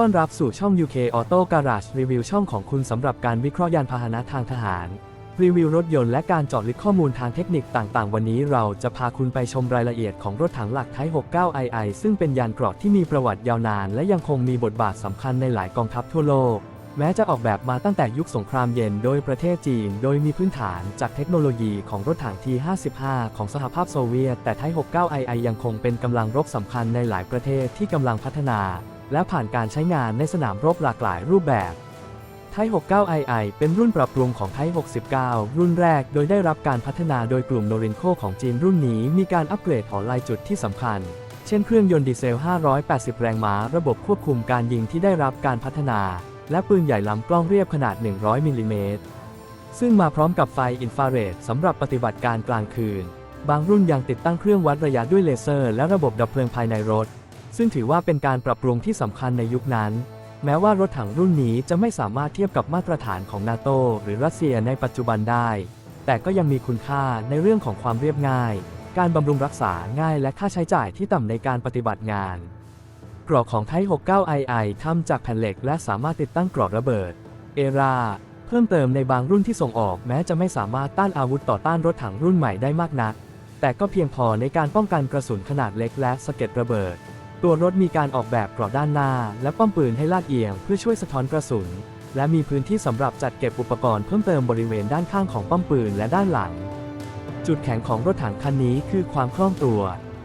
ต้อนรับสู่ช่อง UK Auto Garage Review ช่องของคุณสำหรับการวิเคราะห์ยานพาหนะทางทหาร รีวิวรถยนต์และการเจาะลึกข้อมูลทางเทคนิคต่างๆ วันนี้เราจะพาคุณไปชมรายละเอียดของรถถังหลักไทย 69II ซึ่งเป็นยานเกราะที่มีประวัติยาวนาน และยังคงมีบทบาทสำคัญในหลายกองทัพทั่วโลก แม้จะออกแบบมาตั้งแต่ยุคสงครามเย็นโดยประเทศจีน โดยมีพื้นฐานจากเทคโนโลยีของรถถัง T55 ของสหภาพโซเวียต แต่ไทย 69II ยังคงเป็นกำลังรบสำคัญในหลายประเทศที่กำลังพัฒนา และผ่านการใช้งานในสนามรบหลากหลายรูปแบบไทย 69II เป็นรุ่นปรับปรุงของไทย69 รุ่นแรก โดยได้รับการพัฒนาโดยกลุ่มโนรินโคของจีนรุ่นนี้มีการอัปเกรดหอลายจุดที่สำคัญ เช่นเครื่องยนต์ดีเซล 580 แรงม้า ระบบควบคุมการยิงที่ได้รับการพัฒนา และปืนใหญ่ลำกล้องเรียบขนาด 100มิลลิเมตรซึ่งมาพร้อมกับไฟอินฟราเรดสำหรับปฏิบัติการกลางคืน บางรุ่นยังติดตั้งเครื่องวัดระยะด้วยเลเซอร์ และระบบดับเพลิงภายในรถ ซึ่งถือว่าเป็นการปรับปรุงที่สำคัญในยุคนั้น แม้ว่ารถถังรุ่นนี้จะไม่สามารถเทียบกับมาตรฐานของนาโตหรือรัสเซียในปัจจุบันได้ แต่ก็ยังมีคุณค่าในเรื่องของความเรียบง่าย การบำรุงรักษาง่ายและค่าใช้จ่ายที่ต่ำในการปฏิบัติงานกรอกของไทย 69II ทำจากแผ่นเหล็กและสามารถติดตั้งกรอกระเบิด เอราเพิ่มเติมในบางรุ่นที่ส่งออกแม้จะไม่สามารถต้านอาวุธต่อต้านรถถังรุ่นใหม่ได้มากนัก แต่ก็เพียงพอในการป้องกันกระสุนขนาดเล็กและสะเก็ดระเบิด ตัวรถมีการออกแบบกรอบด้านหน้า และป้อมปืนให้ลาดเอียงเพื่อช่วยสะท้อนกระสุน และมีพื้นที่สำหรับจัดเก็บอุปกรณ์เพิ่มเติมบริเวณด้านข้างของป้อมปืนและด้านหลัง จุดแข็งของรถถังคันนี้คือความคล่องตัว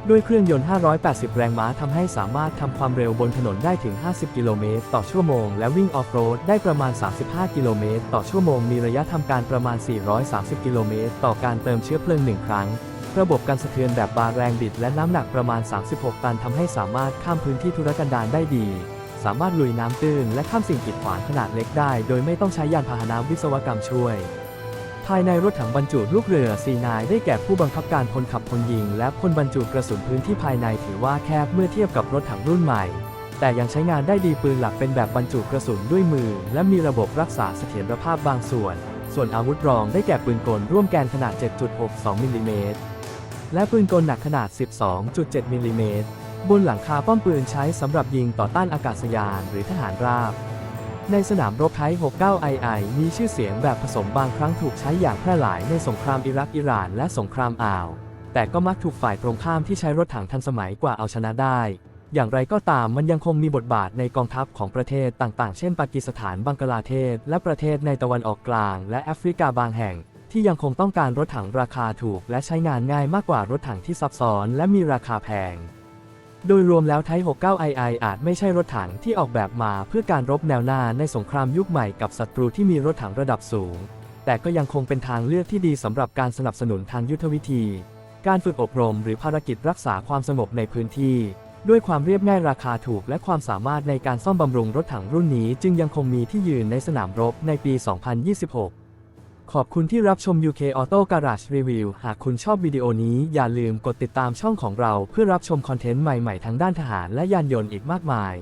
ด้วยเครื่องยนต์ 580 แรงม้าทำให้สามารถทำความเร็วบนถนนได้ถึง 50 กิโลเมตรต่อชั่วโมง และวิ่งออฟโรดได้ประมาณ 35 กิโลเมตรต่อชั่วโมง มีระยะทำการประมาณ 430 กิโลเมตรต่อการเติมเชื้อเพลิงหนึ่งครั้ง ระบบการสะเทือนแบบบาร์แรงบิดและน้ำหนักประมาณ 36 ตันทำให้สามารถข้ามพื้นที่ทุรกันดารได้ดี สามารถลุยน้ำตื้นและข้ามสิ่งกีดขวางขนาดเล็กได้ โดยไม่ต้องใช้ยานพาหนะวิศวกรรมช่วย ภายในรถถังบรรจุลูกเรือซีนายได้แก่ผู้บังคับการพลขับพลยิง และพลบรรจุกระสุนพื้นที่ภายในถือว่าแคบเมื่อเทียบกับรถถังรุ่นใหม่ แต่ยังใช้งานได้ดีปืนหลักเป็นแบบบรรจุกระสุนด้วยมือ และมีระบบรักษาเสถียรภาพบางส่วน ส่วนอาวุธรองได้แก่ปืนกลร่วมแกนขนาด 7.62มิลลิเมตร และปืนกลหนักขนาด 12.7 มิลลิเมตรบนหลังคาป้อมปืนใช้สำหรับยิงต่อต้านอากาศยานหรือทหารราบ ในสนามรบไทย 69II มีชื่อเสียงแบบผสมบางครั้งถูกใช้อย่างแพร่หลายในสงครามอิรักอิหร่านและสงครามอ่าว แต่ก็มักถูกฝ่ายตรงข้ามที่ใช้รถถังทันสมัยกว่าเอาชนะได้ อย่างไรก็ตามมันยังคงมีบทบาทในกองทัพของประเทศต่างๆ เช่นปากีสถานบังกลาเทศ และประเทศในตะวันออกกลาง และแอฟริกาบางแห่ง ที่ยังคงต้องการรถถังราคาถูกและใช้งานง่ายมากกว่ารถถังที่ซับซ้อนและมีราคาแพง โดยรวมแล้วไทย 69II อาจไม่ใช่รถถังที่ออกแบบมาเพื่อการรบแนวหน้าในสงครามยุคใหม่กับศัตรูที่มีรถถังระดับสูง แต่ก็ยังคงเป็นทางเลือกที่ดีสำหรับการสนับสนุนทางยุทธวิธี การฝึกอบรมหรือภารกิจรักษาความสงบในพื้นที่ ด้วยความเรียบง่ายราคาถูกและความสามารถในการซ่อมบำรุงรถถังรุ่นนี้ จึงยังคงมีที่ยืนในสนามรบในปี 2026 ขอบคุณที่รับชม UK Auto Garage Review หากคุณชอบวิดีโอนี้อย่าลืมกดติดตามช่องของเราเพื่อรับชมคอนเทนต์ใหม่ ๆ ทั้งด้านทหารและยานยนต์อีกมากมาย